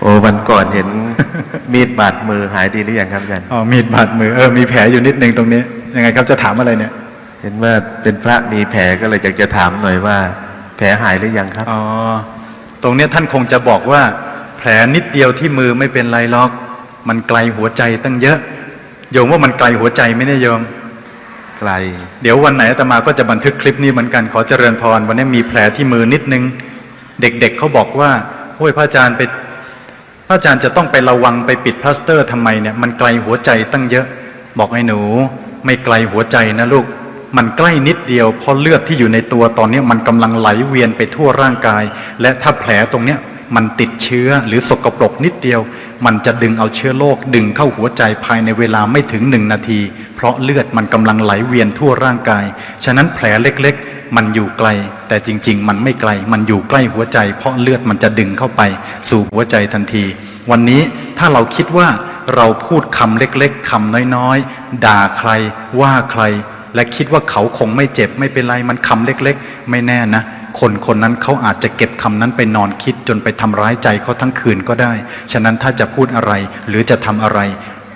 โอ้วันก่อนเห็นมีดบาดมือหายดีหรือยังครับอาจารย์อ๋อมีดบาดมือเออมีแผลอยู่นิดนึงตรงนี้ ยังไงครับจะถามอะไรเนี่ย เห็นว่าเป็นพระมีแผลก็เลยอยากจะถามหน่อยว่า แผลหายหรือยังครับอ๋อตรงเนี้ยท่านคงจะบอกว่า แผลนิดเดียวที่มือไม่เป็นไรหรอก มันไกลหัวใจตั้งเยอะโยมว่ามันไกลหัวใจไหมเนี่ยโยมไกล เดี๋ยววันไหนอาตมาก็จะบันทึกคลิปนี้เหมือนกันขอเจริญพรวันนี้มีแผลที่มือนิดนึง เด็กๆเเขาบอกว่าโอ้ยพระอาจารย์ไป พระอาจารย์จะต้องไประวังไปปิดพลาสเตอร์ทำไมเนี่ยมันไกลหัวใจตั้งเยอะ บอกให้หนู ไม่ไกลหัวใจนะลูก มันใกล้นิดเดียวเพราะเลือดที่อยู่ในตัวตอนนี้มันกำลังไหลเวียนไปทั่วร่างกาย และถ้าแผลตรงเนี้ยมันติดเชื้อหรือสกปรกนิดเดียว มันจะดึงเอาเชื้อโรคดึงเข้าหัวใจภายในเวลาไม่ถึงหนึ่งนาที เพราะเลือดมันกำลังไหลเวียนทั่วร่างกาย ฉะนั้นแผลเล็ก มันอยู่ไกล แต่จริง ๆ มันไม่ไกล มันอยู่ใกล้หัวใจ เพราะเลือดมันจะดึงเข้าไป สู่หัวใจทันที วันนี้ถ้าเราคิดว่าเราพูดคำเล็กๆคำน้อยๆ ด่าใครว่าใคร และคิดว่าเขาคงไม่เจ็บไม่เป็นไรมันคำเล็กๆ ไม่แน่นะคนคนนั้นเขาอาจจะเก็บคำนั้นไปนอนคิดจนไปทำร้ายใจเขาทั้งคืนก็ได้ ฉะนั้นถ้าจะพูดอะไรหรือจะทำอะไร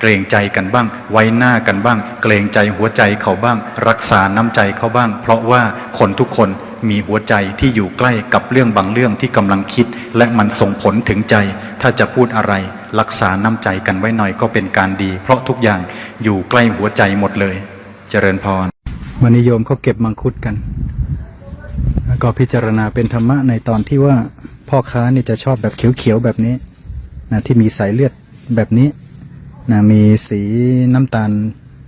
เกรงใจกันบ้าง ไว้หน้ากันบ้าง เกรงใจหัวใจเขาบ้าง รักษาน้ำใจเขาบ้าง เพราะว่าคนทุกคนมีหัวใจที่อยู่ใกล้กับเรื่องบางเรื่องที่กำลังคิด และมันส่งผลถึงใจ ถ้าจะพูดอะไร รักษาน้ำใจกันไว้หน่อยก็เป็นการดี เพราะทุกอย่างอยู่ใกล้หัวใจหมดเลย เจริญพรวันนิยมเขาเก็บมังคุดกันแล้วก็พิจารณาเป็นธรรมะในตอนที่ว่าพ่อค้านี่จะชอบแบบเขียวๆแบบนี้นะที่มีสายเลือดแบบนี้ นะมีสีน้ำตาล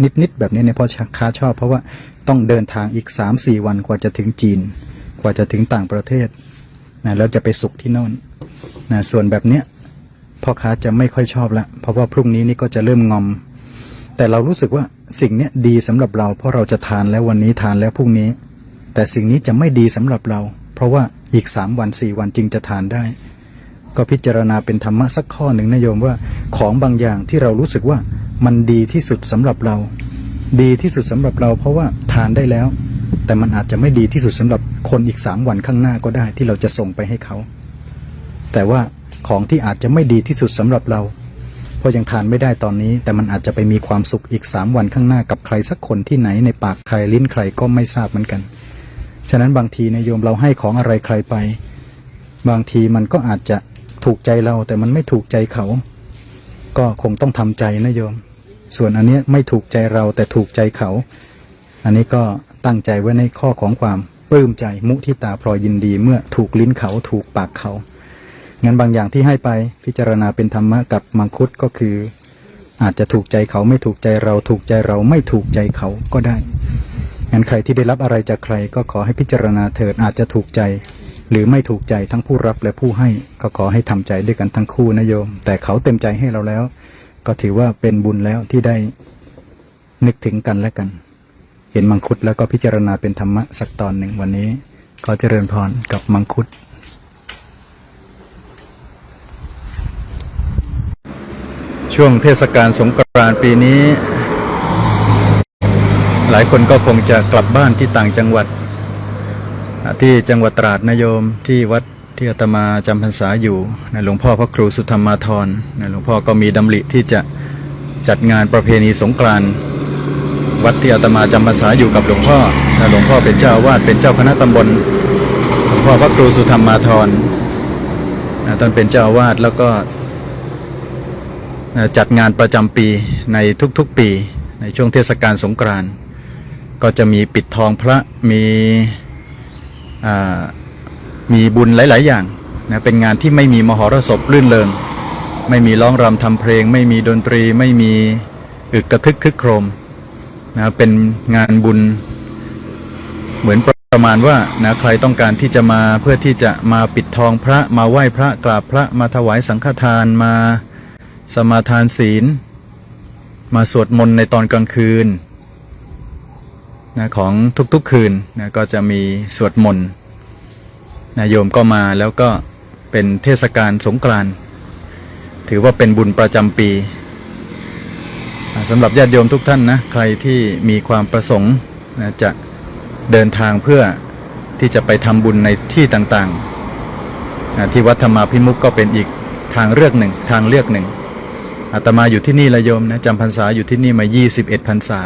นิดๆแบบนี้เนี่ยพ่อค้าชอบ เพราะว่าต้องเดินทางอีก 3-4 วันกว่าจะถึงจีน กว่าจะถึงต่างประเทศนะแล้วจะไปสุกที่โน่นนะส่วนแบบเนี้ยพ่อค้าจะไม่ค่อยชอบละเพราะว่าพรุ่งนี้นี่ก็จะเริ่มงอม แต่เรารู้สึกว่าสิ่งเนี้ยดีสำหรับเรา เพราะเราจะทานแล้ววันนี้ทานแล้วพรุ่งนี้ แต่สิ่งนี้จะไม่ดีสำหรับเรา เพราะว่าอีกสามวันสี่วันจึงจะทานได้ ก็พิจารณาเป็นธรรมะสักข้อหนึ่งนะโยมว่าของบางอย่างที่เรารู้สึกว่ามันดีที่สุดสำหรับเรา ดีที่สุดสำหรับเรา เพราะว่าทานได้แล้ว แต่มันอาจจะไม่ดีที่สุดสำหรับคนอีกสามวันข้างหน้าก็ได้ที่เราจะส่งไปให้เขา แต่ว่าของที่อาจจะไม่ดีที่สุดสำหรับเรา เพราะยังทานไม่ได้ตอนนี้ แต่มันอาจจะไปมีความสุขอีกสามวันข้างหน้ากับใครสักคนที่ไหนในปากใครลิ้นใครก็ไม่ทราบเหมือนกัน ฉะนั้นบางทีนะโยมเราให้ของอะไรใครไป บางทีมันก็อาจจะ ถูกใจเราแต่มันไม่ถูกใจเขา ก็คงต้องทำใจนะโยม ส่วนอันเนี้ยไม่ถูกใจเราแต่ถูกใจเขา อันนี้ก็ตั้งใจไว้ในข้อของความปลื้มใจมุทิตาพลอยยินดีเมื่อถูกลิ้นเขาถูกปากเขางั้นบางอย่างที่ให้ไปพิจารณาเป็นธรรมะกับมังคุดก็คือ อาจจะถูกใจเขาไม่ถูกใจเราถูกใจเราไม่ถูกใจเขาก็ได้งั้นใครที่ได้รับอะไรจากใครก็ขอให้พิจารณาเถิดอาจจะถูกใจ หรือไม่ถูกใจทั้งผู้รับและผู้ให้ก็ขอให้ทำใจด้วยกันทั้งคู่นะโยม แต่เขาเต็มใจให้เราแล้ว ก็ถือว่าเป็นบุญแล้วที่ได้นึกถึงกันและกัน เห็นมังคุดแล้วก็พิจารณาเป็นธรรมะสักตอนหนึ่งวันนี้ ขอเจริญพรกับมังคุดช่วงเทศกาลสงกรานต์ปีนี้ หลายคนก็คงจะกลับบ้านที่ต่างจังหวัด ที่จังหวัดตราดนโยมที่วัดที่อาตมาจำพรรษาอยู่นะหลวงพ่อพระครูสุธรรมาธรนะหลวงพ่อก็มีดำริที่จะจัดงานประเพณีสงกรานต์วัดที่อาตมาจำพรรษาอยู่กับหลวงพ่อนะหลวงพ่อเป็นเจ้าวาดเป็นเจ้าคณะตำบลหลวงพ่อพระครูสุธรรมาธรนะท่านเป็นเจ้าวาดแล้วก็จัดงานประจำปีในทุกๆปี ในช่วงเทศกาลสงกรานต์ก็จะมีปิดทองพระมี มีบุญหลาย ๆ อย่างนะเป็นงานที่ไม่มีมหรสพรื่นเริงไม่มีร้องรำทำเพลง ไม่มีดนตรีไม่มีอึกกระทึกคึกโครมนะเป็นงานบุญ เหมือนประมาณว่านะใครต้องการที่จะมาเพื่อที่จะมาปิดทองพระมาไหว้พระกราบพระมาถวายสังฆทานมาสมาทานศีล มาสวดมนต์ในตอนกลางคืน นะของทุกๆคืนนะก็จะมีสวดมนต์นะโยมก็มาแล้วก็เป็นเทศกาลสงกรานต์ถือว่าเป็นบุญประจำปีสำหรับญาติโยมทุกท่านนะใครที่มีความประสงค์นะจะเดินทางเพื่อที่จะไปทำบุญในที่ต่างๆนะที่วัดธรรมาพิมุกก็เป็นอีกทางเลือกหนึ่งทางเลือกหนึ่งอาตมาอยู่ที่นี่ละโยมนะจำพรรษาอยู่ที่นี่มา 21พรรษา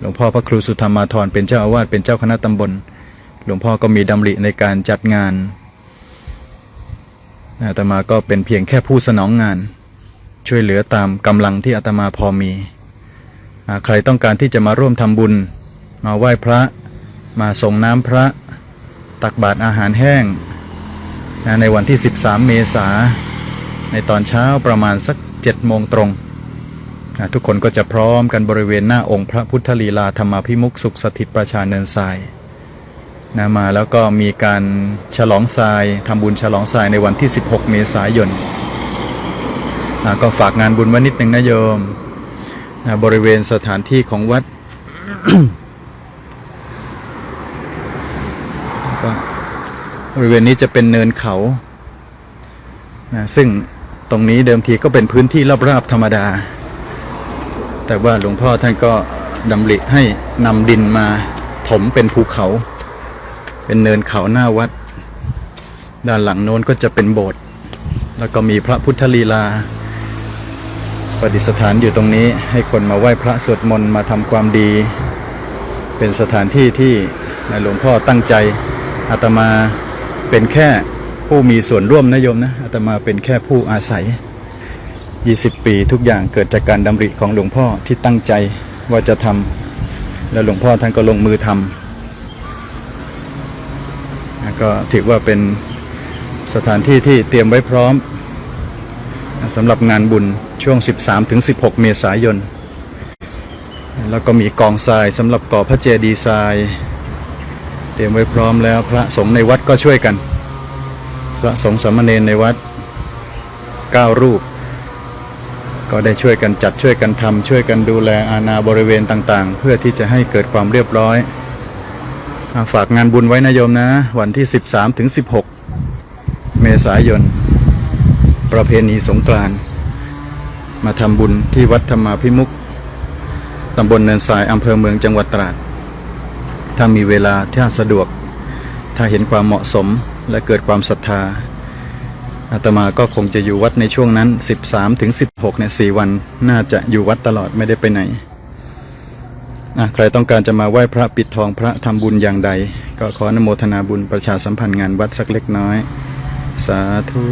หลวงพ่อพระครูสุธรรมาธรเป็นเจ้าอาวาสเป็นเจ้าคณะตำบล หลวงพ่อก็มีดำริในการจัดงานอาตมาก็เป็นเพียงแค่ผู้สนองงาน ช่วยเหลือตามกำลังที่อาตมาพอมีอใครต้องการที่จะมาร่วมทำบุญ มาไหว้พระ มาส่งน้ำพระ ตักบาตรอาหารแห้งในวันที่ 13 เมษาในตอนเช้าประมาณสัก7โมงตรง ทุกคนก็จะพร้อมกันบริเวณหน้าองค์พระพุทธลีลาธรรมพิมุกสุขสถิตประชาเนินทรายนะมาแล้วก็มีการฉลองทรายทำบุญฉลองทรายในวันที่ 16 เมษายนนะก็ฝากงานบุญไว้นิดหนึ่งนะโยมนะบริเวณสถานที่ของวัดก็บริเวณนี้จะเป็นเนินเขานะซึ่งตรงนี้เดิมทีก็เป็นพื้นที่ราบๆธรรมดา แต่ว่าหลวงพ่อท่านก็ดำริให้นำดินมาถมเป็นภูเขา เป็นเนินเขาหน้าวัด ด้านหลังโน้นก็จะเป็นโบสถ์แล้วก็มีพระพุทธลีลาประดิษฐานอยู่ตรงนี้ให้คนมาไหว้พระสวดมนต์มาทำความดี เป็นสถานที่ที่หลวงพ่อตั้งใจอาตมาเป็นแค่ผู้มีส่วนร่วมนะโยมนะอาตมาเป็นแค่ผู้อาศัย 20 ปีทุกอย่างเกิดจากการดำริของหลวงพ่อที่ตั้งใจว่าจะทำแล้วหลวงพ่อท่านก็ลงมือทำแล้วก็ถือว่าเป็นสถานที่ที่เตรียมไว้พร้อมสำหรับงานบุญช่วง 13-16 เมษายน แล้วก็มีกองทรายสำหรับก่อพระเจดีย์ทราย เตรียมไว้พร้อมแล้วพระสงฆ์ในวัดก็ช่วยกัน พระสงฆ์สามเณรในวัดเก้ารูป ก็ได้ช่วยกันจัดช่วยกันทำช่วยกันดูแลอาณาบริเวณต่างๆ เพื่อที่จะให้เกิดความเรียบร้อยฝากงานบุญไว้นะโยมนะ วันที่ 13ถึง16 เมษายน ประเพณีสงกรานต์มาทำบุญที่วัดธรรมาพิมุกตำบลเนินทรายอำเภอเมืองจังหวัดตราด ถ้ามีเวลาถ้าสะดวก ถ้าเห็นความเหมาะสมและเกิดความศรัทธา อาตมาก็คงจะอยู่วัดในช่วงนั้น 13ถึง16เนี่ย4วัน น่าจะอยู่วัดตลอดไม่ได้ไปไหนอะใครต้องการจะมาไหว้พระปิดทองพระทำบุญอย่างใด ก็ขออนโมทนาบุญประชาสัมพันธ์งานวัดสักเล็กน้อย สาธุ